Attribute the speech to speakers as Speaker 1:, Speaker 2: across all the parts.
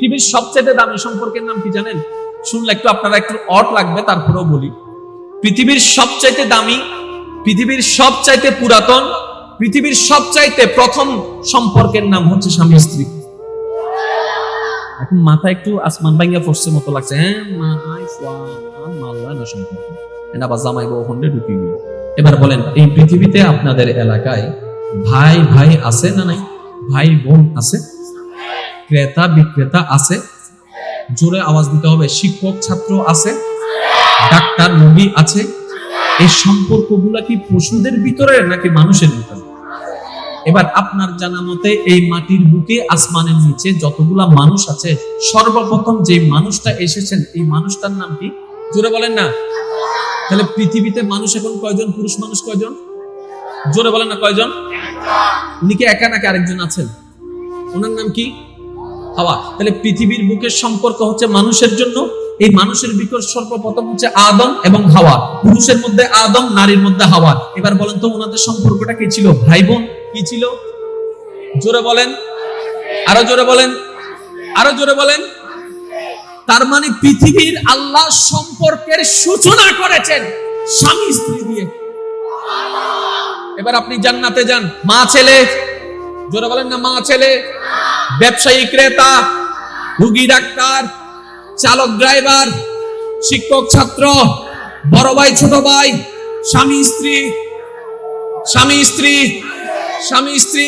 Speaker 1: পৃথিবীর সবচেয়ে দামি সম্পর্কের নাম কি জানেন? শুনলে একটু আপনারা একটু অট লাগবে, তারপরেও বলি। পৃথিবীর সবচাইতে দামি, পৃথিবীর সবচাইতে পুরাতন, পৃথিবীর সবচাইতে প্রথম সম্পর্কের নাম হচ্ছে স্বামী স্ত্রী। এখন মাথা একটু আসমান ভাঙ্গা পড়ছে মতো লাগছে। হ্যাঁ না সম্পর্ক। এটা জামাই বউ হন্ডে ঢুকি এবার বলেন, এই পৃথিবীতে আপনাদের এলাকায় ভাই ভাই আছে না নাই? ভাই, বোন আছে? ক্রেতা, বিক্রেতা আছে। জোরে আওয়াজ দিতে হবে, শিক্ষক, ছাত্র আছে, ডাক্তার, রোগী আছে। এই সম্পর্কগুলা কি পশুদের ভিতরে নাকি মানুষের ভিতরে? এবার আপনার জানা মতে এই মাটির বুকে, আসমানের নিচে যতগুলা মানুষ আছে, সর্বপ্রথম যে মানুষটা এসেছেন, এই মানুষটার নাম কি? জোরে বলেন না। তাহলে পৃথিবীতে মানুষ এখন কয়জন? পুরুষ মানুষ কয়জন? জোরে বলেন না কয়জন? উনি কি একা নাকি আরেকজন আছেন? ওনার নাম কি? হাওয়া। তাহলে পৃথিবীর বুকের সম্পর্ক হচ্ছে মানুষের জন্য। এই মানুষের বিকট সর্বপ্রথম হচ্ছে আদম এবং হাওয়া। পুরুষের মধ্যে আদম, নারীর মধ্যে হাওয়া। এবার বলেন তো ওনাদের সম্পর্কটা কি ছিল? ভাই বোন কি ছিল? জোরে বলেন। আরও জোরে বলেন। আরও জোরে বলেন। তার মানে পৃথিবীর আল্লাহ সম্পর্কের সূচনা করেছেন স্বামী, স্ত্রী দিয়ে। এবার আপনি জান্নাতে যান। মা, ছেলে। জোরে বলেন না, মা, ছেলে। ব্যবসায়ী ক্রেতা, রুগী ডাক্তার, চালক ড্রাইভার, শিক্ষক ছাত্র, বড় ভাই, ছোট ভাই, স্বামী, স্ত্রী স্বামী স্ত্রী স্বামী, স্ত্রী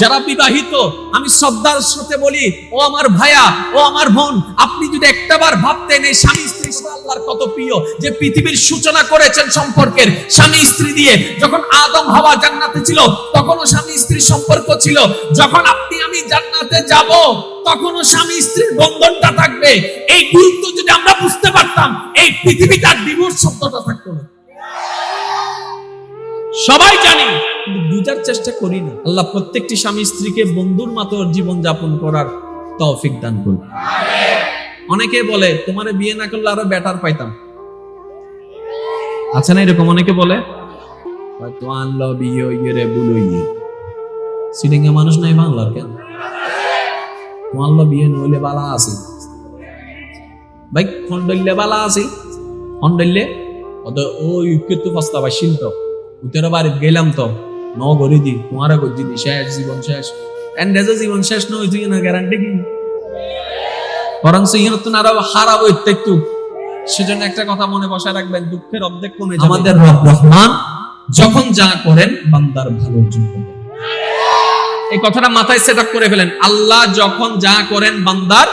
Speaker 1: যারা বিবাহিত, আমি শ্রদ্ধার সাথে বলি, ও আমার ভাইয়া, ও আমার বোন, আপনি যদি একটাবার ভাবতেন এই স্বামী স্ত্রী আল্লাহর কত প্রিয়, যে পৃথিবীর সূচনা করেছেন সম্পর্কের স্বামী স্ত্রী দিয়ে, যখন আদম হাওয়া জান্নাতে ছিল, তখনও স্বামী স্ত্রীর সম্পর্ক ছিল, যখন আপনি আমি জান্নাতে যাব, তখনও স্বামী স্ত্রীর বন্ধনটা থাকবে। এই গুরুত্ব যদি আমরা বুঝতে পারতাম, এই পৃথিবীতে আর ডিভোর্স শব্দটা থাকতো না। সবাই জানি। কিন্তু বুঝার চেষ্টা করি না। আল্লাহ প্রত্যেকটি স্বামী স্ত্রীকে বন্ধুর মতো জীবন যাপন করার তৌফিক দান করুন। অনেকে বলে তোমারে বিয়ে না করলে আরও বেটার পাইতাম। আছে না এরকম অনেকে বলে? হয়তো আনলো বিয়ে ইয়ে রে বুলইয়ে সিডিঙ্গা মানুষ নাই বাংলার কেন? তোমার বিয়ে নইলে বালা আছে। ভাই খন্ডল্লে বালা আছে। খন্ডল্লে ওদ ওই কিন্তু ফস্তা বা শিল্প উত্তর বাড়ি গেলাম তো ন গরি দি তোমারা গজি দি শেষ জীবন শেষ। এন্ড জীবন শেষ নয় তুই না গ্যারান্টি কি? বরং ইহন তো আরও হারাবো একটু সেজন্য একটা কথা মনে বসায় রাখবেন দুঃখের অর্ধেক কমে আমাদের রব রহমান যখন যা করেন বান্দার ভালোর জন্য এই কথাটা মাথায় সেট আপ করে ফেলেন। আল্লাহ যখন যা করেন বান্দার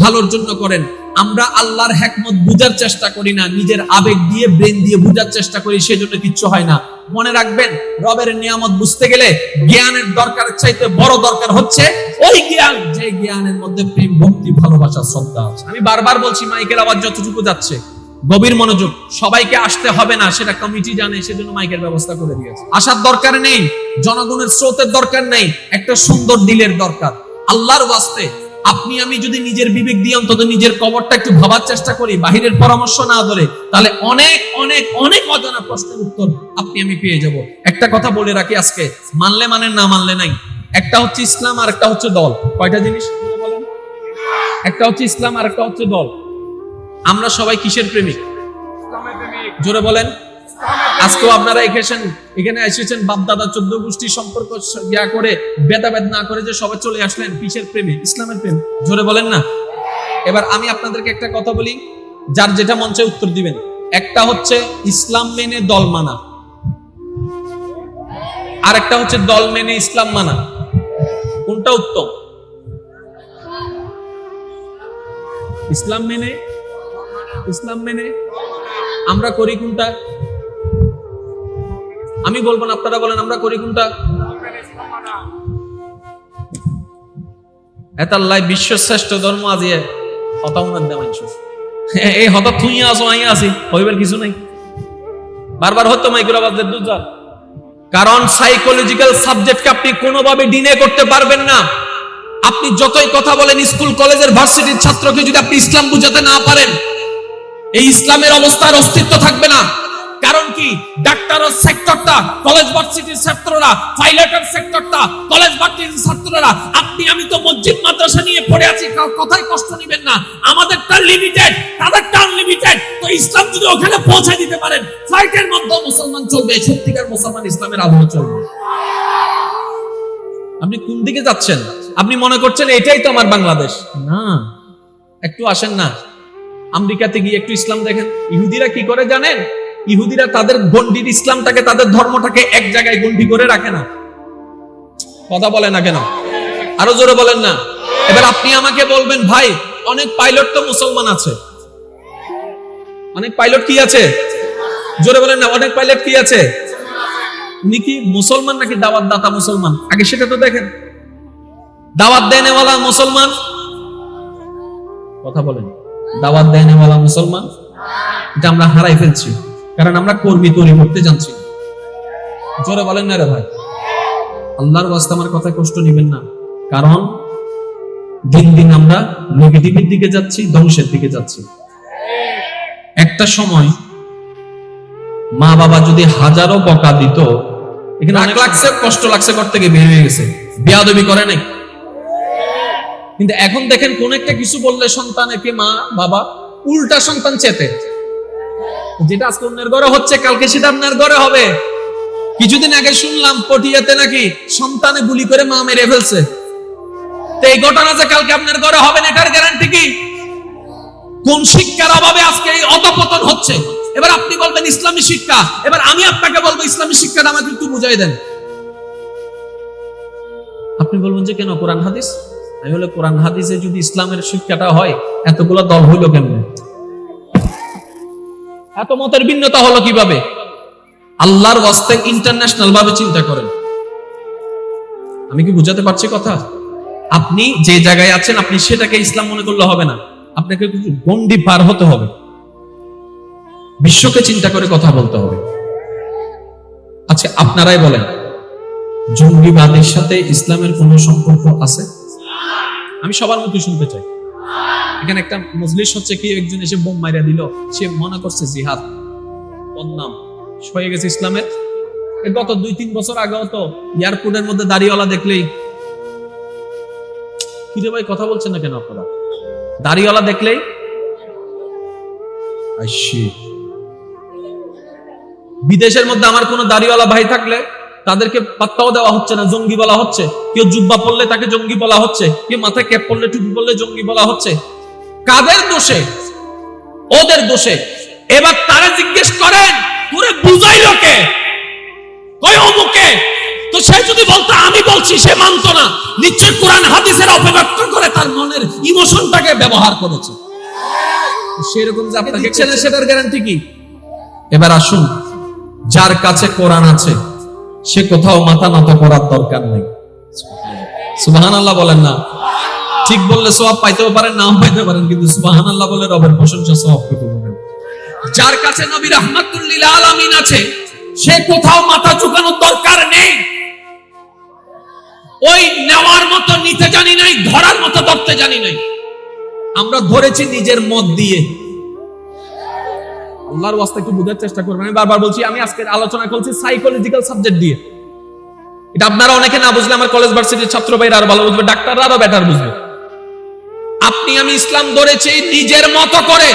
Speaker 1: ভালোর জন্য করেন। আমরা আল্লাহর হেকমত বুঝার চেষ্টা করি না, নিজের আবেগ দিয়ে, ব্রেন দিয়ে বুঝার চেষ্টা করি, সেজন্য কিচ্ছু হয় না। মনে রাখবেন, রবের নিয়ামত বুঝতে গেলে জ্ঞানের দরকার চাইতে বড় দরকার হচ্ছে ওই জ্ঞান, যে জ্ঞানের মধ্যে প্রেম, ভক্তি, ভালোবাসা, শ্রদ্ধা আছে। আমি বারবার বলছি, মাইকের আওয়াজ যতটুকু যাচ্ছে, গভীর মনোযোগ, সবাইকে আসতে হবে না, সেটা কমিটি জানে, সেজন্য মাইকের ব্যবস্থা করে দিয়েছে। আসার দরকার নেই, জনগণের স্রোতের দরকার নেই, একটা সুন্দর দিলের দরকার। আল্লাহর ওয়াস্তে আপনি আমি যদি নিজের বিবেক দিয়ে অন্তত নিজের কবরটা একটু ভাবার চেষ্টা করি, বাহিরের পরামর্শ না ধরে, তাহলে অনেক অনেক অনেক অজানা প্রশ্নের উত্তর আপনি আমি পেয়ে যাব। একটা কথা বলে রাখি আজকে, মানলে মানেন না মানলে নাই। একটা হচ্ছে ইসলাম আর একটা হচ্ছে দল। কয়টা জিনিস বলেন? একটা হচ্ছে ইসলাম আর একটা হচ্ছে দল। আমরা সবাই কিসের প্রেমিক? জোরে বলেন। আজকেও আপনারা এসেছেন এখানে এসেছেন বাপ দাদা চোদ্দ গোষ্ঠী সম্পর্ক ইয়া করে ভেদাভেদ না করে যে সবাই চলে আসলেন কিসের প্রেমে, ইসলামের প্রেম। জোরে বলেন না? এবার আমি আপনাদেরকে একটা কথা বলি, যার যেটা মঞ্চে উত্তর দিবেন। একটা হচ্ছে ইসলাম মেনে দল মানা। আর একটা হচ্ছে দল মেনে ইসলাম মানা। কোনটা উত্তম? ইসলাম মেনে? ইসলাম মেনে? আমরা করি কোনটা? আমি বলব না, আপনারা বলেন, আমরা করি কোনটা? এতাল্লাই বিশ্ব শ্রেষ্ঠ ধর্ম আজি হতাউনার দেওয়া এই হঠাৎ থুই আসো আই আসি হইবার কিছু নাই। বারবার হতো মাইকুর আবাজের দুজার কারণ সাইকোলজিক্যাল সাবজেক্টকে আপনি কোনোভাবে ডিনে করতে পারবেন না। আপনি যতই কথা বলেন, স্কুল, কলেজের ভার্সিটির ছাত্রকে যদি আপনি ইসলাম বুঝাতে না পারেন, এই ইসলামের অবস্থার অস্তিত্ব থাকবে না। ডাক্তারের সেক্টরটা, কলেজ ভার্সিটির ছাত্ররা, পাইলটের সেক্টরটা, কলেজ ভার্সিটির ছাত্ররা, আপনি, আমি তো মসজিদ, মাদ্রাসা নিয়ে পড়ে আছি কথায় কষ্ট নেবেন না। আমাদেরটা লিমিটেড তাদেরটা আনলিমিটেড তো ইসলাম যদি ওখানে পৌঁছে দিতে পারেন ফ্লাইটের মধ্যে মুসলমান চলবে, সত্যিকার মুসলমান ইসলামের আলো চলবে। আপনি কোন দিকে যাচ্ছেন? আপনি মনে করছেন এটাই তো আমার বাংলাদেশ? না। একটু আসেন না। আমেরিকাতে গিয়ে একটু ইসলাম দেখেন। ইহুদিরা কি করে জানেন? ইহুদিরা তাদের গন্ডির ইসলামটাকে, তাদের ধর্মটাকে এক জায়গায় গন্ডি করে রাখে না। কথা বলে না কেন? আরও জোরে বলেন না। এবার আপনি আমাকে বলবেন, ভাই, অনেক পাইলট তো মুসলমান আছে। অনেক পাইলট কি আছে? জোরে বলেন না, অনেক পাইলট কি আছে? উনি কি মুসলমান নাকি দাওয়াত দাতা মুসলমান? আগে সেটা তো দেখেন। দাওয়াত দেনেওয়ালা মুসলমান? কথা বলেন। দাওয়াত দেনেওয়ালা মুসলমান? এটা আমরা হারাই ফেলছি। কারণ আমরা কর্মী তৈরি করতে জানছি। জোরে বলেন না রে ভাই। আল্লাহর বাস্তে আমার কথায় কষ্ট নেবেন না। কারণ দিন দিন আমরা নেগেটিভের দিকে যাচ্ছি ধ্বংসের দিকে যাচ্ছি। একটা সময় মা বাবা যদি হাজারো বকা দিত এখানে অনেক লাগছে কষ্ট লাগছে ঘর থেকে বের হয়ে গেছে। বিয়াদবি করে নাই। কিন্তু এখন দেখেন কোন একটা কিছু বললে সন্তানকে মা বাবা উল্টা সন্তান চেতে। যেটা আজকে অন্যের ঘরে হচ্ছে, কালকে সেটা আপনার ঘরে হবে। কিছুদিন আগে শুনলাম, পটিয়াতে নাকি সন্তানে গুলি করে মা মেরে ফেলছে। এই ঘটনা যে কালকে আপনার ঘরে হবে না, এটার গ্যারান্টি কি? কোন শিক্ষার অভাবে আজকে এই অধপতন হচ্ছে? এবার আপনি বলবেন, ইসলামী শিক্ষা। এবার আমি আপনাকে বলব, ইসলামী শিক্ষাটা আমাকে একটু বুঝাই দেন। আপনি বলবেন যে, কেন? কোরআন হাদিস? আমি বলে, কোরআন হাদিসে যদি ইসলামের শিক্ষাটা হয়, এতগুলো দল হইল কেমনে? এত মতের ভিন্নতা হলো কীভাবে? আল্লাহর ওয়াস্তে ইন্টারন্যাশনাল ভাবে চিন্তা করেন। আমি কি বুঝাতে পারছি কথা? আপনি যে জায়গায় আছেন, আপনি সেটাকে ইসলাম মনে করলে হবে না। আপনাকে কিছু গন্ডি পার হতে হবে। বিশ্বকে চিন্তা করে কথা বলতে হবে। আচ্ছা আপনারাই বলেন, জঙ্গিবাদের সাথে ইসলামের কোন সম্পর্ক আছে? আমি সবার মধ্যে শুনতে চাই। এখানে একটা মজলিস হচ্ছে কি, একজন এসে বোম মাইরা দিল। সে মনে করছে, জিহাদ, বদনাম হয়ে গেছে ইসলামের। গত দুই তিন বছর আগেও তো এয়ারপোর্টের মধ্যে দাড়িওয়ালা দেখলেই। কিরে ভাই, কথা বলছেন না কেন আপনারা? দাড়িওয়ালা দেখলেই? বিদেশের মধ্যে আমার কোনো দাড়িওয়ালা ভাই থাকলে তাদেরকে পাত্তাও দেওয়া হচ্ছে না জঙ্গি বলা হচ্ছে। কেউ জুব্বা পড়লে তাকে জঙ্গি বলা হচ্ছে কেউ মাথায় ক্যাপ পড়লে টুপি পড়লে জঙ্গি বলা হচ্ছে। কাদের দোষে? ওদের দোষে। এবার তারা জিজ্ঞেস করেন তোরে বুঝাইলো কে? অমুকে? তো সে যদি বলতো আমি বলছি সে মানতো না। নিশ্চয় কোরআন হাদিসের অপব্যক্ত করে তার মনের ইমোশনটাকে ব্যবহার করেছে। সেরকম যে আপনাকে সেটার গ্যারান্টি কি? এবার আসুন যার কাছে কোরআন আছে সে কোথাও মাথা নত করার দরকার নেই। সুবাহান আল্লাহ বলেন না। ঠিক বললে সব পাইতেও পারেন, নাও পাইতে পারেন, কিন্তু সুবাহান আল্লাহ বলে রবের প্রশংসা সব পেতে পারেন যার কাছে নবী রহমাতুল্লিল আলামিন আছে, সে কোথাও মাথা ঝুঁকানোর দরকার নেই। ওই নেওয়ার মতো, নিতে জানি নাই, ধরার মতো, ধরতে জানি নাই। আমরা ধরেছি নিজের মত দিয়ে। আল্লাহর ওয়াস্তে একটু বোঝার চেষ্টা করবেন। আমি বারবার বলছি, আমি আজকের আলোচনা করছি সাইকোলজিক্যাল সাবজেক্ট দিয়ে। এটা আপনারা অনেকে না বুঝলে আমার কলেজ ভার্সিটির ছাত্র ভাইরা আরও ভালো বুঝবে, ডাক্তাররা আরও বেটার বুঝবে। আপনি আমি ইসলাম ধরেছি নিজের মতো করে,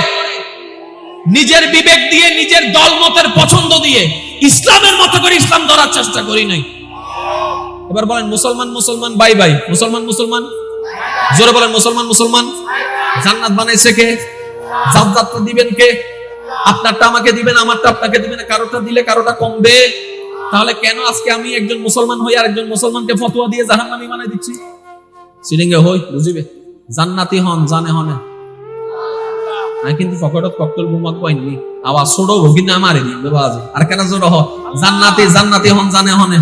Speaker 1: নিজের বিবেক দিয়ে, নিজের দল মতের পছন্দ দিয়ে, ইসলামের মতো করে ইসলাম ধরার চেষ্টা করি নাই। এবার বলেন, মুসলমান মুসলমান, বাই বাই। মুসলমান মুসলমান? জোরে বলেন, মুসলমান মুসলমান? জান্নাত বানাইছে কে? জান্নাতটা দিবেন কে? আপনারটা আমাকে দিবেন, আমারটা আপনাকে দিবেন কারোটা দিলে কারোটা কমবে। তাহলে কেন আজকে আমি একজন মুসলমান হই আর একজন মুসলমানকে ফতোয়া দিয়ে জাহান্নামী বানাই দিচ্ছি? সিলিঙ্গে হই, বুঝিবে? জান্নাতি হন, জানে হনে। আমি কিন্তু পকেটত ককটেল আবার ছোট আর কেন জোর হ? জান্নাতি জান্নাতি হন, জানে হনে।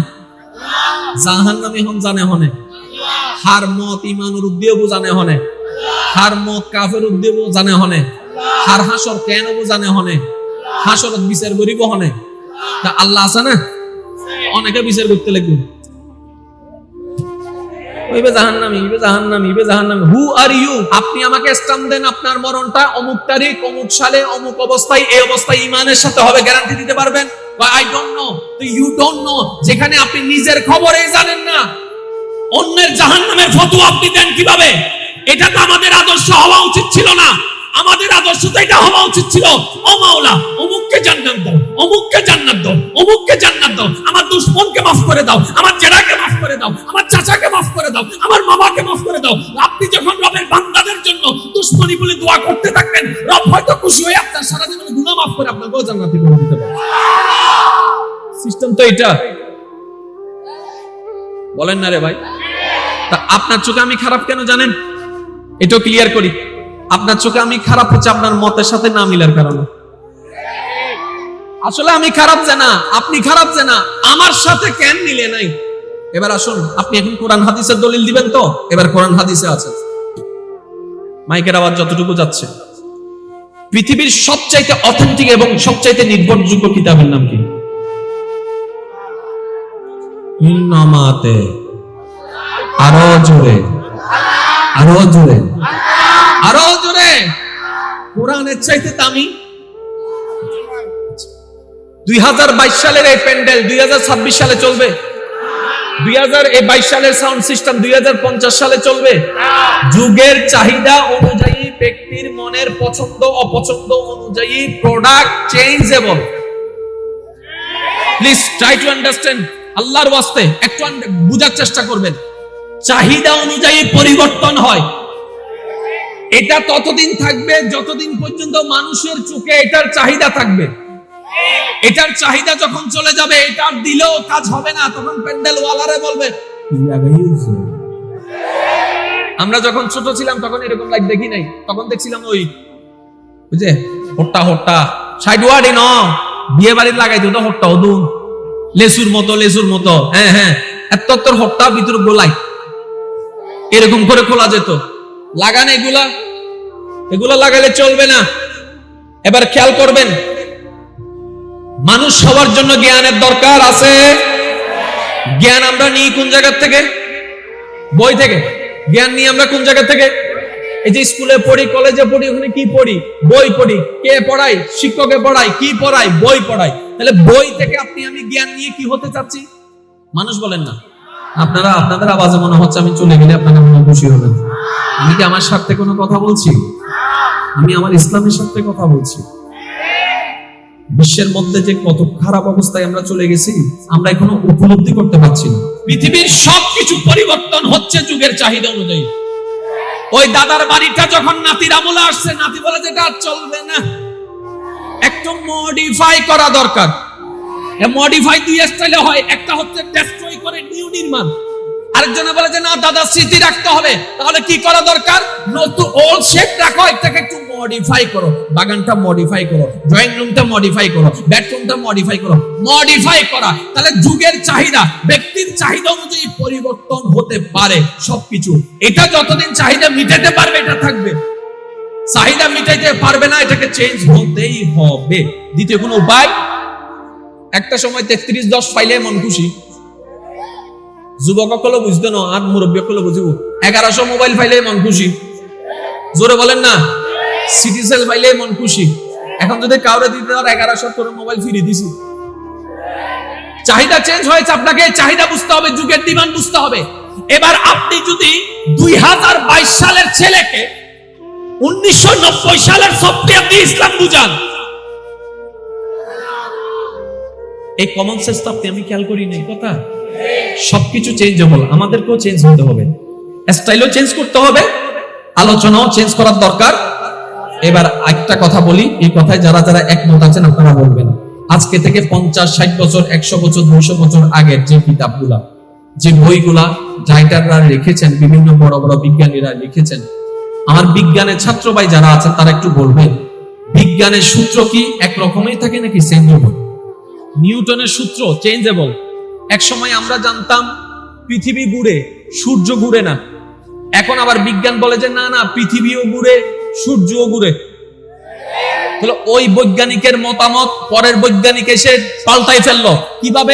Speaker 1: জাহান্নামী হন, জানে হনে। হার মত ইমানুর জানে হনে। হার মত কাফের উদ্দেব জানে হনে। হার হাসর কেন জানে হনে? হাসরত বিচার করিব হনে? তা আল্লাহ আছে না? অনেকে বিচার করতে লাগবে। ইবে ইবে ইবে হু আর ইউ আপনি আমাকে স্টাম্প দেন আপনার মরণটা। অমুক তারিখ, অমুক সালে, অমুক অবস্থায়, এই অবস্থায় ইমানের সাথে হবে গ্যারান্টি দিতে পারবেন। আই ডোন্ট নো তো ইউ ডোন্ট নো যেখানে আপনি নিজের খবরেই জানেন না। অন্যের জাহান্নামের ফটো আপনি দেন কীভাবে? এটা তো আমাদের আদর্শ হওয়া উচিত ছিল না। আমাদের আদর্শ তো এটা হওয়া উচিত ছিল। ও মাওলা, অমুককে জান্নাত দাও, অমুককে জান্নাত দাও, অমুককে জান্নাত দাও। আমার দুশ্মনকে মাফ করে দাও, আমার জেরাকে মাফ করে দাও, আমার চাচাকে মাফ করে দাও, আমার মামাকে মাফ করে দাও। আপনি যখন রবের বান্দাদের জন্য দুশ্মনী বলে দোয়া করতে থাকবেন, রব হয়তো খুশি হয়ে আপনার সারা জীবনে গুনাহ মাফ করে আপনাকেও জান্নাতি করে দিতে সিস্টেম তো এটা বলেন না রে ভাই। তা আপনার চোখে আমি খারাপ কেন জানেন? এটাও ক্লিয়ার করি। আপনার চোখে আমি খারাপ হচ্ছে, আপনার মতের সাথে না মিলার কারণে। আসলে আমি খারাপ যে না, আপনি খারাপ যে না, আমার সাথে কেন মিলে নাই? এবার আসুন, আপনি এখন কোরআন হাদিসের দলিল দিবেন তো? এবার কোরআন হাদিসে আছে। মাইকের আওয়াজ যতটুকু যাচ্ছে। পৃথিবীর সবচাইতে অথেন্টিক এবং সবচাইতে নির্ভরযোগ্য কিতাবের নাম কি? আরও জোরে। আরও জোরে। আরও জোরে। কোরআনের চাইতে দুই সালের এই প্যান্ডেল দুই সালে চলবে। দুই সালের সাউন্ড সিস্টেম দুই সালে চলবে। যুগের চাহিদা অনুযায়ী ব্যক্তির মনের পছন্দ, অপছন্দ অনুযায়ী product changeable please try to understand আল্লাহর ওয়াস্তে, একটু বুঝার চেষ্টা করবেন। চাহিদা অনুযায়ী পরিবর্তন হয়। এটা ততদিন থাকবে, যতদিন পর্যন্ত মানুষের চোখে এটার চাহিদা থাকবে। এটার চাহিদা যখন চলে যাবে, এটার দিলেও কাজ হবে না, তখন প্যান্ডেল ওয়ালারে বলবে আমরা যখন ছোট ছিলাম, তখন এরকম লাইট দেখি নাই। তখন দেখছিলাম ওই বুঝে হট্টা হট্টা সাইড ওয়ার্ডে ন বিয়ে বাড়ির লাগাই দিত হট্টা ওদুন লেসুর মতো লেসুর মতো হ্যাঁ হ্যাঁ এত তোর হট্টা ভিতর গোলাই। এরকম করে খোলা যেত। লাগান এগুলা। এগুলা লাগালে চলবে না। এবার খেয়াল করবেন, মানুষ সবার জন্য জ্ঞানের দরকার আছে। জ্ঞান আমরা নিই কোন জায়গা থেকে? বই থেকে। জ্ঞান নিই আমরা কোন জায়গা থেকে? এই যে স্কুলে পড়ি, কলেজে পড়ি, ওখানে কি পড়ি? বই পড়ি। কে পড়াই শিক্ষকে পড়াই কি পড়াই বই পড়াই তাহলে বই থেকে আপনি আমি জ্ঞান নিয়ে কি হতে চাচ্ছি? মানুষ বলেন না। আপনারা, আপনাদের আওয়াজে মনে হচ্ছে আমি চলে গেলে আপনারা মনে খুশি হবেন। আমি কি আমার সাথে কোনো কথা বলছি? আমি আমার ইসলামের সাথে কথা বলছি। বিশ্বের মধ্যে যে কত খারাপ অবস্থায় আমরা চলে গেছি, আমরা এখনও উপলব্ধি করতে পারছি না। পৃথিবীর সবকিছু পরিবর্তন হচ্ছে যুগের চাহিদা অনুযায়ী। ওই দাদার বাড়িটা যখন নাতির আমলে আসছে, নাতি বলে যেটা চলবে না। একটু মডিফাই করা দরকার। মডিফাই দুই স্টাইলে হয়। একটা হচ্ছে ডেস্ট্রয় করে নিউ নির্মাণ। আরেকজনে বলে যে, না, দাদা, স্মৃতি রাখতে হবে। তাহলে কি করা দরকার? নতুন ওল্ড শেপ রাখো, এটাকে একটু মডিফাই করো। বাগানটা মডিফাই করো ড্রয়িং রুমটা মডিফাই করো বেডরুমটা মডিফাই করো। মডিফাই করা। তাহলে যুগের চাহিদা, ব্যক্তির চাহিদা অনুযায়ী পরিবর্তন হতে পারে সবকিছু। এটা যতদিন চাহিদা মিটাতে পারবে, এটা থাকবে। চাহিদা মিটাইতে পারবে না, এটাকে চেঞ্জ হতেই হবে। দ্বিতীয় কোনো উপায়? একটা সময় তেত্রিশ দশ পাইলে মন খুশি। যুবক সকলে বুঝতে না, আর মুরব্বী সকলে বুঝিব। এগারোশো মোবাইল পাইলে মন খুশি। জোরে বলেন না, সিটি সেল পাইলে মন খুশি। এখন যদি কাউরে দিতে আর এগারোশো করে মোবাইল ফিরিয়ে দিছি। চাহিদা চেঞ্জ হয়েছে আপনাকে, চাহিদা বুঝতে হবে, যুগের ডিমান্ড বুঝতে হবে। এবার আপনি যদি দুই হাজার বাইশ সালের ছেলেকে উনিশশো নব্বই সালের সফটওয়্যার দিয়ে ইসলাম বুঝান এই কমন সেন্স তো আপনি আমি খেয়াল করি নাই, কথা? সবকিছু চেঞ্জেবল আমাদেরকেও চেঞ্জ হতে হবে। স্টাইলও চেঞ্জ করতে হবে, আলোচনাও চেঞ্জ করার দরকার। এবার একটা কথা বলি, এই কথায় যারা যারা একমত আছেন আপনারা বলবেন। আজকে থেকে পঞ্চাশ, ষাট বছর, একশো বছর, দুইশো বছর আগের যে কিতাবগুলা, যে বইগুলা রাইটাররা লিখেছেন, বিভিন্ন বড় বড় বিজ্ঞানীরা লিখেছেন, আমার বিজ্ঞানের ছাত্র ভাই যারা আছেন, তারা একটু বলবেন, বিজ্ঞানের সূত্র কি এক রকমই থাকে নাকি চেঞ্জেবল নিউটনের সূত্র চেঞ্জেবল। এক সময় আমরা জানতাম, পৃথিবী ঘুরে সূর্য ঘুরে না। এখন আবার বিজ্ঞান বলে যে, না না, পৃথিবীও ঘুরে, সূর্যও ঘুরে। তাহলে ওই বৈজ্ঞানিকের মতামত পরের বৈজ্ঞানিক এসে পাল্টাই ফেলল। কীভাবে?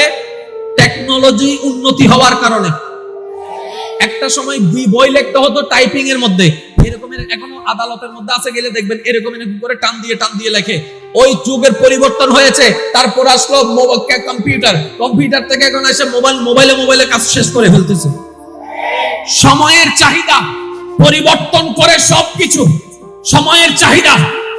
Speaker 1: টেকনোলজি উন্নতি হওয়ার কারণে। একটা সময় বই- বই লিখতে হতো টাইপিং এর মধ্যে। এরকমের এখনও আদালতের মধ্যে আছে, গেলে দেখবেন এরকম এরকম করে টান দিয়ে টান দিয়ে লেখে। ওই যুগের পরিবর্তন হয়েছে, তারপর আসলো কম্পিউটার। কম্পিউটার থেকে এখন এসে মোবাইল, মোবাইলে মোবাইলে কাজ শেষ করে ফেলতেছে। সময়ের চাহিদা পরিবর্তন করে সবকিছু। সময়ের চাহিদা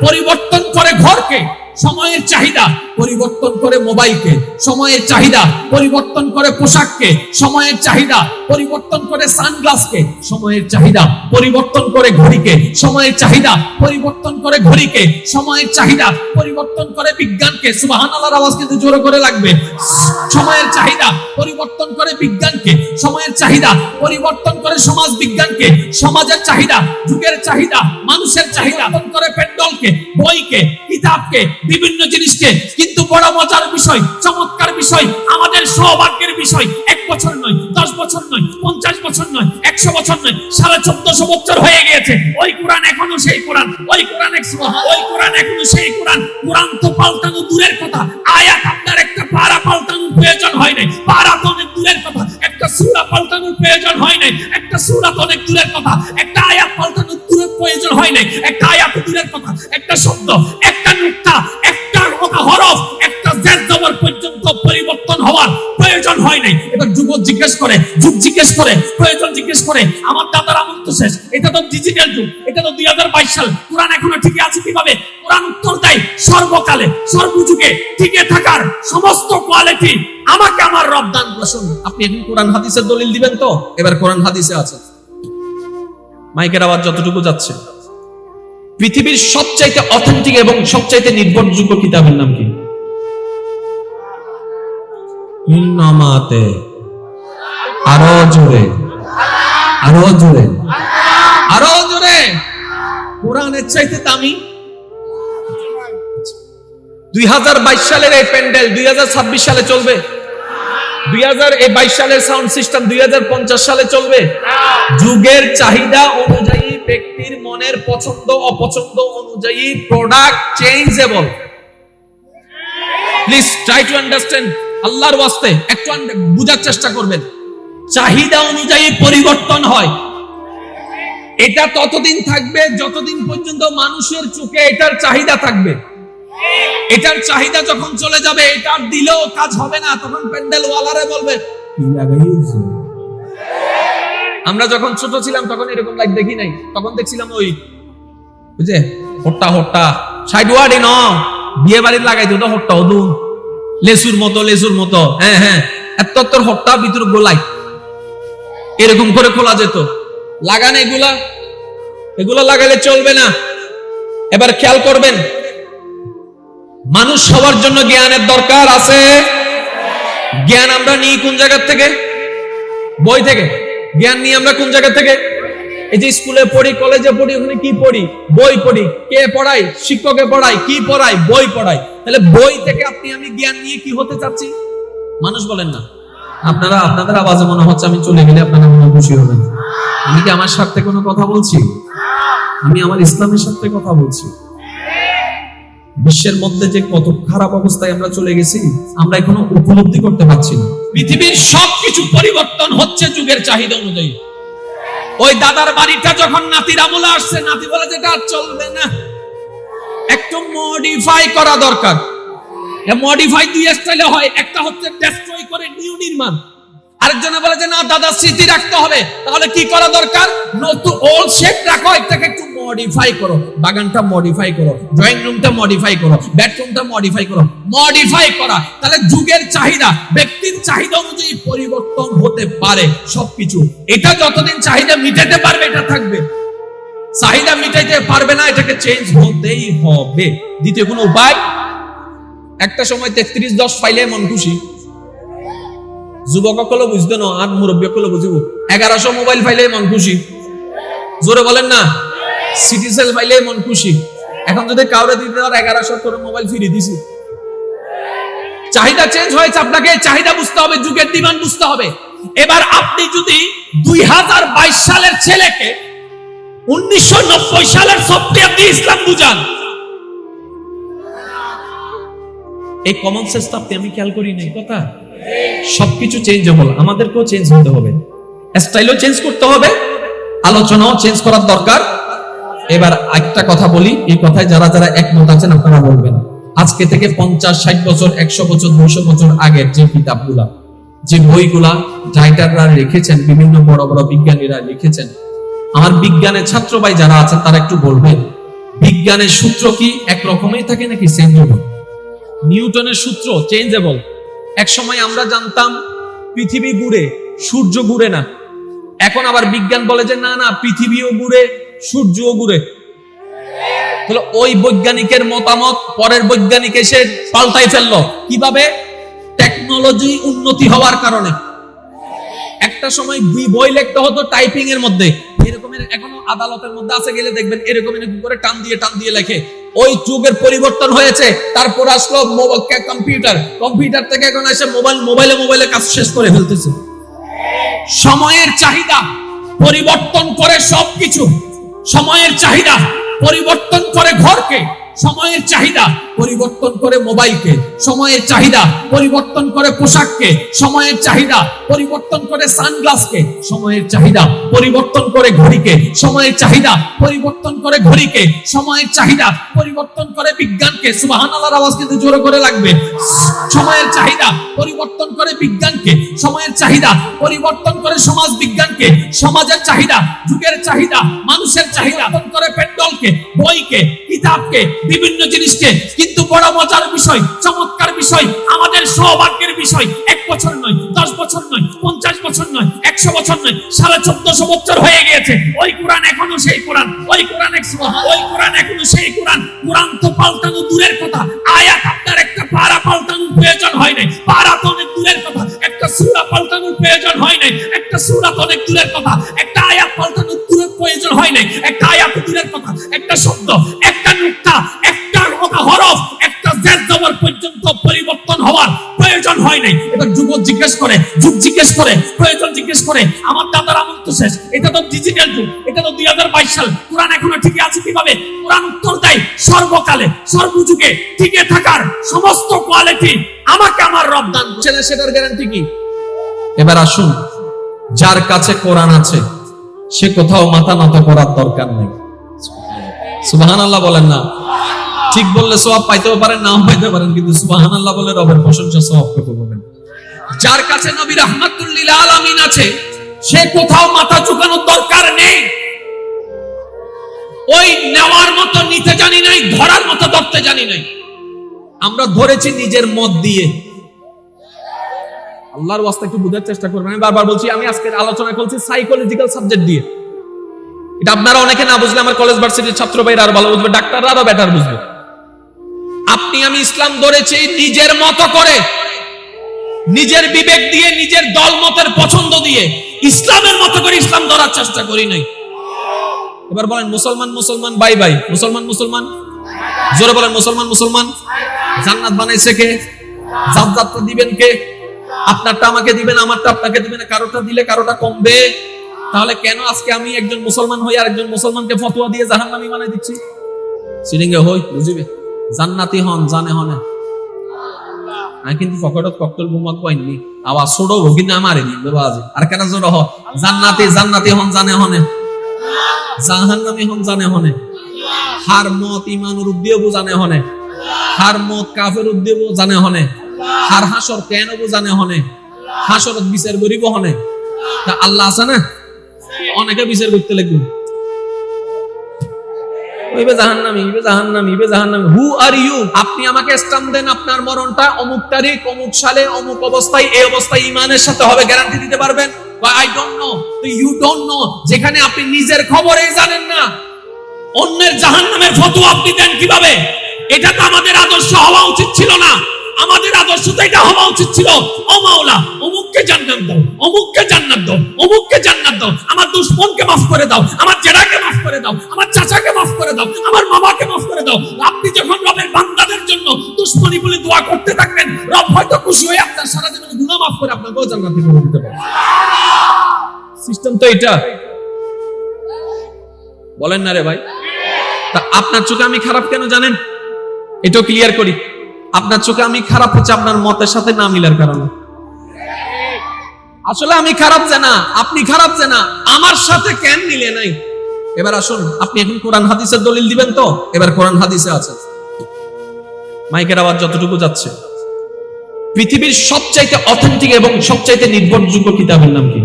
Speaker 1: পরিবর্তন করে ঘরকে। সময়ের চাহিদা পরিবর্তন করে মোবাইলকে, সময়ের চাহিদা পরিবর্তন করে পোশাককে, সময়ের চাহিদা পরিবর্তন করে সানগ্লাসকে, সময়ের চাহিদা পরিবর্তন করে ঘড়িকে, সময়ের চাহিদা পরিবর্তন করে ঘড়িকে, সময়ের চাহিদা পরিবর্তন করে বিজ্ঞানকে, সুবহানাল্লাহর আওয়াজ কিন্তু জোরে করে লাগবে। সময়ের চাহিদা পরিবর্তন করে বিজ্ঞানকে, সময়ের চাহিদা পরিবর্তন করে সমাজ বিজ্ঞানকে, সমাজের চাহিদা, যুগের চাহিদা, মানুষের চাহিদা করে পেট্রোলকে, বইকে, কিতাবকে বিভিন্ন জিনিসকে। কিন্তু বড় মজার বিষয়, চমৎকার বিষয়, আমাদের সৌভাগ্যের বিষয়। এক বছর নয়, দশ বছর নয়, পঞ্চাশ বছর নয়, একশো বছর নয়, সাড়ে চোদ্দশো বছর হয়ে গিয়েছে। ওই কোরআন এখনও সেই কোরআন, ওই কোরআন ওই কোরআন এখনও সেই কোরআন। কোরআন তো পাল্টানো দূরের কথা, আয়াত পারা পাল্টানোর প্রয়োজন হয় নাই। পারা তো অনেক দূরের কথা। একটা সূরা পাল্টানোর প্রয়োজন হয় নাই। একটা সূরা তো অনেক দূরের কথা। একটা আয়াত পাল্টানোর দূরের প্রয়োজন হয় নাই। একটা আয়াত দূরের কথা। একটা শব্দ, একটা নুক্তা, একটা কথা হরফ, একটা জেদ জবর পর্যন্ত পরিবর্তন হওয়ার প্রয়োজন হয় নাই। এবার যুবক জিজ্ঞেস করে যুগ জিজ্ঞেস করে, প্রয়োজন জিজ্ঞেস করে, আমার দাদার আমল তো শেষ। এটা তো ডিজিটাল যুগ। এটা তো দুই হাজার বাইশ সাল। কোরআন এখনও ঠিকই আছে কীভাবে? কোরআন উত্তর দেয়, সর্বকালে, সর্বযুগে টিকে থাকার সমস্ত কোয়ালিটি আমাকে আমার রব দান করুন আপনি এখন কোরআন হাদিসের দলিল দিবেন তো? এবার কোরআন হাদিসে আছে। মাইকের আওয়াজ যতটুকু যাচ্ছে। পৃথিবীর সবচাইতে অথেন্টিক এবং সবচাইতে নির্ভরযোগ্য কিতাবের নাম কি? ইন্নামাতে। আরও জোরে। আরও জোরে। আরও জোরে। কোরআনের চাইতে দামি দুই হাজার বাইশ সালের এই প্যান্ডেল দুই সালে চলবে। দুই সালের সাউন্ড সিস্টেম দুই হাজার পঞ্চাশ সালে চলবে। যুগের চাহিদা অনুযায়ী ব্যক্তির মনের পছন্দ, অপছন্দ অনুযায়ী product changeable please try to understand আল্লাহর ওয়াস্তে, একটু বুঝার চেষ্টা করবেন। চাহিদা অনুযায়ী পরিবর্তন হয়। এটা ততদিন থাকবে, যতদিন পর্যন্ত মানুষের চোখে এটার চাহিদা থাকবে। এটার চাহিদা যখন চলে যাবে, এটার দিলেও কাজ হবে না। তখন প্যান্ডেল ওয়ালারে বলবে? আমরা যখন ছোট ছিলাম, তখন এরকম লাইট দেখি নাই। তখন দেখছিলাম ওই বুঝে হট্টা হট্টা। সাইড ওয়ার্ডে ন বিয়ে বাড়ির লাগাই দিত হট্টা ওদুন লেসুর মতো লেসুর মতো। হ্যাঁ হ্যাঁ। এত তোর হট্টা, ভিতর গোলাই। এরকম করে খোলা যেত। লাগান এগুলা। এগুলা লাগালে চলবে না। এবার খেয়াল করবেন মানুষ সবার জন্য জ্ঞানের দরকার আছে? জ্ঞান আমরা নিই কোন জায়গা থেকে? বই থেকে। জ্ঞান নিই আমরা কোন জায়গা থেকে? এই যে স্কুলে পড়ি, কলেজে পড়ি, ওখানে কি পড়ি? বই পড়ি। কে পড়াই শিক্ষকে পড়াই কি পড়াই বই পড়াই তাহলে বই থেকে আপনি, আমি জ্ঞান নিয়ে কি হতে চাচ্ছি? মানুষ বলেন না। আপনারা, আপনাদের আওয়াজে মনে হচ্ছে আমি চলে গেলে আপনারা মনে খুশি হবেন। আমি কি আমার সাথে কোনো কথা বলছি? আমি আমার ইসলামের সাথে কথা বলছি? বিশ্বের মধ্যে যে কত খারাপ অবস্থায় আমরা চলে গেছি, আমরা এখনও উপলব্ধি করতে পারছি না। পৃথিবীর সবকিছু পরিবর্তন হচ্ছে যুগের চাহিদা অনুযায়ী। ওই দাদার বাড়িটা যখন নাতির আমলে আসছে, নাতি বলে যেটা চলবে না। একটু মডিফাই করা দরকার। মডিফাই দুই স্টাইলে হয়। একটা হচ্ছে ডেস্ট্রয় করে নিউ নির্মাণ। আরেকজনে বলে যে, না, দাদা, স্মৃতি রাখতে হবে। তাহলে কি করা দরকার? নতুন ওল্ড শেপ রাখো, এটাকে একটু মডিফাই করো, বাগানটা মডিফাই করো ড্রয়িং রুমটা মডিফাই করো বেডরুমটা মডিফাই করো মডিফাই করা। তাহলে যুগের চাহিদা, ব্যক্তির চাহিদা অনুযায়ী পরিবর্তন হতে পারে সবকিছু। এটা যতদিন চাহিদা মিটাতে পারবে, এটা থাকবে। চাহিদা মিটাইতে পারবে না, এটাকে চেঞ্জ হতেই হবে। দ্বিতীয় কোনো উপায়? একটা সময় তেত্রিশ দশ পাইলে মন খুশি। যুবক সকলে বুঝতে না, আর মুরব্বী সকলে বুঝিব। এগারোশো মোবাইল পাইলে মন খুশি। জোরে বলেন না। সিটি সেল পাইলে মন খুশি। এখন যদি কাউরে দিতে আর এগারোশো করে মোবাইল ফিরিয়ে দিছি। চাহিদা চেঞ্জ হয়েছে আপনাকে, চাহিদা বুঝতে হবে, যুগের ডিমান্ড বুঝতে হবে। এবার আপনি যদি দুই হাজার বাইশ সালের ছেলেকে উনিশশো নব্বই সালের সফটওয়্যার দিয়ে ইসলাম বুঝান। এই কমন সেন্স তো আপনি, আমি খেয়াল করি নাই, কথা? সবকিছু চেঞ্জেবল আমাদেরকেও চেঞ্জ হতে হবে। স্টাইলও চেঞ্জ করতে হবে, আলোচনাও চেঞ্জ করার দরকার। এবার একটা কথা বলি, এই কথায় যারা যারা একমত আছেন আপনারা বলবেন। আজকে থেকে পঞ্চাশ, ষাট বছর, একশো বছর, দুইশো বছর আগের যে কিতাবগুলা, যে বইগুলা রাইটাররা লিখেছেন, বিভিন্ন বড় বড় বিজ্ঞানীরা লিখেছেন, আমার বিজ্ঞানের ছাত্র ভাই যারা আছেন, তারা একটু বলবেন, বিজ্ঞানের সূত্র কি এক রকমই থাকে নাকি চেঞ্জেবল নিউটনের সূত্র চেঞ্জেবল এক সময় আমরা জানতাম, পৃথিবী ঘুরে সূর্য ঘুরে না। এখন আবার বিজ্ঞান বলে যে, না না, পৃথিবীও ঘুরে সূর্যও ঘুরে তাহলে ওই বৈজ্ঞানিকের মতামত পরের বৈজ্ঞানিক এসে পাল্টাই ফেলল। কীভাবে? টেকনোলজি উন্নতি হওয়ার কারণে। একটা সময় বই- লিখতে হতো টাইপিং এর মধ্যে। এরকমের এখনও আদালতের মধ্যে আছে, গেলে দেখবেন এরকম এরকম করে টান দিয়ে টান দিয়ে লেখে। ওই যুগের পরিবর্তন হয়েছে, তারপর আসলো কম্পিউটার। কম্পিউটার থেকে এখন এসে মোবাইল, মোবাইলে মোবাইলে কাজ শেষ করে ফেলতেছে। সময়ের চাহিদা পরিবর্তন করে সবকিছু। সময়ের চাহিদা পরিবর্তন করে ঘরকে সময়ের চাহিদা পরিবর্তন করে মোবাইলকে, সময়ের চাহিদা পরিবর্তন করে পোশাককে, সময়ের চাহিদা পরিবর্তন করে সানগ্লাসকে, সময়ের চাহিদা পরিবর্তন করে ঘড়িকে, সময়ের চাহিদা পরিবর্তন করে ঘড়িকে, সময়ের চাহিদা পরিবর্তন করে বিজ্ঞানকে, সুবহানাল্লাহর আওয়াজ কিন্তু জোরে করে লাগবে। সময়ের চাহিদা পরিবর্তন করে বিজ্ঞানকে, সময়ের চাহিদা পরিবর্তন করে সমাজ বিজ্ঞানকে, সমাজের চাহিদা, যুগের চাহিদা, মানুষের চাহিদা করে পেট্রোলকে, বইকে, কিতাবকে বিভিন্ন জিনিসকে। কিন্তু বড় মজার বিষয়, চমৎকার বিষয়, আমাদের সৌভাগ্যের বিষয়, এক বছর নয়, দশ বছর নয়, পঞ্চাশ বছর নয়, একশো বছর নয়, সাড়ে চোদ্দশো বছর হয়ে গিয়েছে। ওই কোরআন এখনও সেই কোরআন, ওই কোরআন ওই কোরআন এখনও সেই কোরআন। কোরআন তো পাল্টানো দূরের কথা। আয়াত আপনার একটা পারা পাল্টানোর প্রয়োজন হয় নাই। পারা তো অনেক দূরের কথা। একটা সূরা পাল্টানোর প্রয়োজন হয় নাই। একটা সূরা অনেক দূরের কথা। একটা আয়াত পাল্টানোর দূরের প্রয়োজন হয় নাই। একটা আয়াত দূরের কথা। একটা শব্দ, একটা নুক্তা, একটা হরফ একটা জেদ জবর পর্যন্ত পরিবর্তন হওয়ার প্রয়োজন হয় নাই। এবার যুবক জিজ্ঞেস করে যুগ জিজ্ঞেস করে প্রয়োজন জিজ্ঞেস করে আমার দাদার আমল তো শেষ। এটা তো ডিজিটাল যুগ। এটা তো দুই হাজার বাইশ সাল। কোরআন এখনও ঠিকই আছে কীভাবে? কোরআন উত্তর দেয় সর্বকালে সর্বযুগে টিকে থাকার সমস্ত কোয়ালিটি আমাকে আমার রব দান করেছে। সেটার গ্যারান্টি কি? এবার আসুন যার কাছে কোরআন আছে সে কোথাও মাথা নত করার দরকার নেই। সুবাহান আল্লাহ বলেন না। ঠিক বললে সব পাইতেও পারেন, নাও পাইতে পারেন, কিন্তু সুবাহান আল্লাহ বলে রবের প্রশংসা সব পেতে পাবেন যার কাছে নবী রহমাতুল্লিল আলামিন আছে, সে কোথাও মাথা ঝুঁকানোর দরকার নেই। ওই নেওয়ার মতো, নিতে জানি নাই, ধরার মতো, ধরতে জানি নাই। আমরা ধরেছি নিজের মত দিয়ে। আল্লাহর ওয়াস্তে একটু বোঝার চেষ্টা করবেন। আমি বারবার বলছি, আমি আজকে আলোচনা করছি সাইকোলজিক্যাল সাবজেক্ট দিয়ে। এটা আপনারা অনেকে না বুঝলে আমার কলেজ ভার্সিটির ছাত্র ভাইরা আরও ভালো বুঝবে, ডাক্তাররা আরও বেটার বুঝবে। আপনি আমি ইসলাম ধরেছি নিজের মতো করে। নিজের বিবেক দিয়ে, নিজের দল মতের পছন্দ দিয়ে ইসলামের মতো করে ইসলাম ধরার চেষ্টা করি নাই। এবার বলেন, মুসলমান মুসলমান, বাই বাই। মুসলমান মুসলমান? জোরে বলেন, মুসলমান মুসলমান? জান্নাত বানাইছে কে? জাত জাতটা দিবেন কে? আপনারটা আমাকে দিবেন, আমারটা আপনাকে দিবেন কারোটা দিলে কারোটা কমবে। তাহলে কেন আজকে আমি একজন মুসলমান হই আর একজন মুসলমানকে ফতোয়া দিয়ে জাহান্নামী বানাই দিচ্ছি? সিরিঙ্গে হই, বুঝিবে? জান্নাতি হন, জানে হনে। আমি কিন্তু পকেটত ককটেল বোমা কইনি আবার ছোট ভগিন নি বাবাজি আর কেন জোর হ জান্নাতি জান্নাতি হন, জানে হনে। জাহান্নামী হন, জানে হনে। হার মত ইমানুর উদ্দিও জানে হনে। হার মত কাফের উদ্দিও জানে হনে। হার হাসর কেন জানে হনে। হাসরত বিচার করিব হনে। তা আল্লাহ আছে না? অনেকে বিচার করতে লাগবে। ইবে জাহান্নামী ইবে ইবে হু আর ইউ আপনি আমাকে স্টাম্প দেন, আপনার মরণটা অমুক তারিখ, অমুক সালে, অমুক অবস্থায়, এই অবস্থায় ইমানের সাথে হবে গ্যারান্টি দিতে পারবেন? I don't know you don't know যেখানে আপনি নিজের খবরেই জানেন না। অন্যের জাহান্নামের আপনি দেন কীভাবে? এটা তো আমাদের আদর্শ হওয়া উচিত ছিল না। আমাদের আদর্শ তো এটা হওয়া উচিত ছিল। ও মাওলা অমুককে জান্নাত দাও, অমুককে জান্নাত দাও, অমুককে জান্নাত দাও। আমার দুশ্মনকে মাফ করে দাও, আমার জেরাকে মাফ করে দাও, আমার চাচাকে মাফ করে দাও, আমার মামাকে মাফ করে দাও। আপনি যখন রবের বান্দাদের জন্য দুশ্মনী বলে দোয়া করতে থাকবেন, রব হয়তো খুশি হয়ে আপনার সারা জীবন মাফ করে দিতে পারে সিস্টেম তো এটা বলেন না রে ভাই। তা আপনার চোখে আমি খারাপ কেন জানেন? এটাও ক্লিয়ার করি। আপনার চোখে আমি খারাপ হচ্ছে আপনার মতের সাথে না মিলার কারণে। আসলে আমি খারাপ যে না আপনি খারাপ যে না আমার সাথে কেন মিলে নাই? এবার আসুন, আপনি এখন কোরআন হাদিসের দলিল দিবেন তো? এবার কোরআন হাদিসে আছে। মাইকের আওয়াজ যতটুকু যাচ্ছে। পৃথিবীর সবচাইতে অথেন্টিক এবং সবচাইতে নির্ভরযোগ্য কিতাবের নাম কি?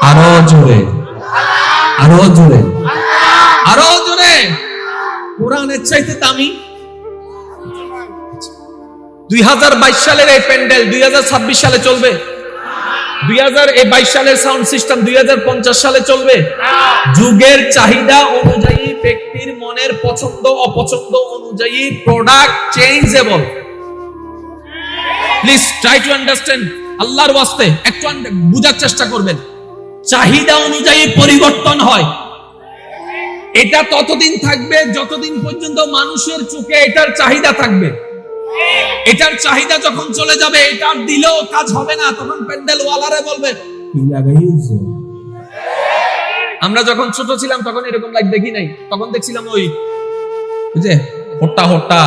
Speaker 1: আরও জোরে। আরও জোরে। আরও জোরে। কোরআনের চাইতে দামি। দুই হাজার বাইশ সালের এই প্যান্ডেল দুই হাজার ছাব্বিশ সালে চলবে। দুই সালের সাউন্ড সিস্টেম দুই হাজার পঞ্চাশ সালে চলবে। যুগের চাহিদা অনুযায়ী ব্যক্তির মনের পছন্দ, অপছন্দ অনুযায়ী product changeable please try to understand আল্লাহর ওয়াস্তে, একটু বুঝার চেষ্টা করবেন। চাহিদা অনুযায়ী পরিবর্তন হয়। এটা ততদিন থাকবে, যতদিন পর্যন্ত মানুষের চোখে এটার চাহিদা থাকবে। এটার চাহিদা যখন চলে যাবে, এটার দিলেও কাজ হবে না, তখন প্যান্ডেল ওয়ালারে বলবে আমরা যখন ছোট ছিলাম, তখন এরকম লাইট দেখি নাই। তখন দেখছিলাম ওই যে, হট্টা হট্টা।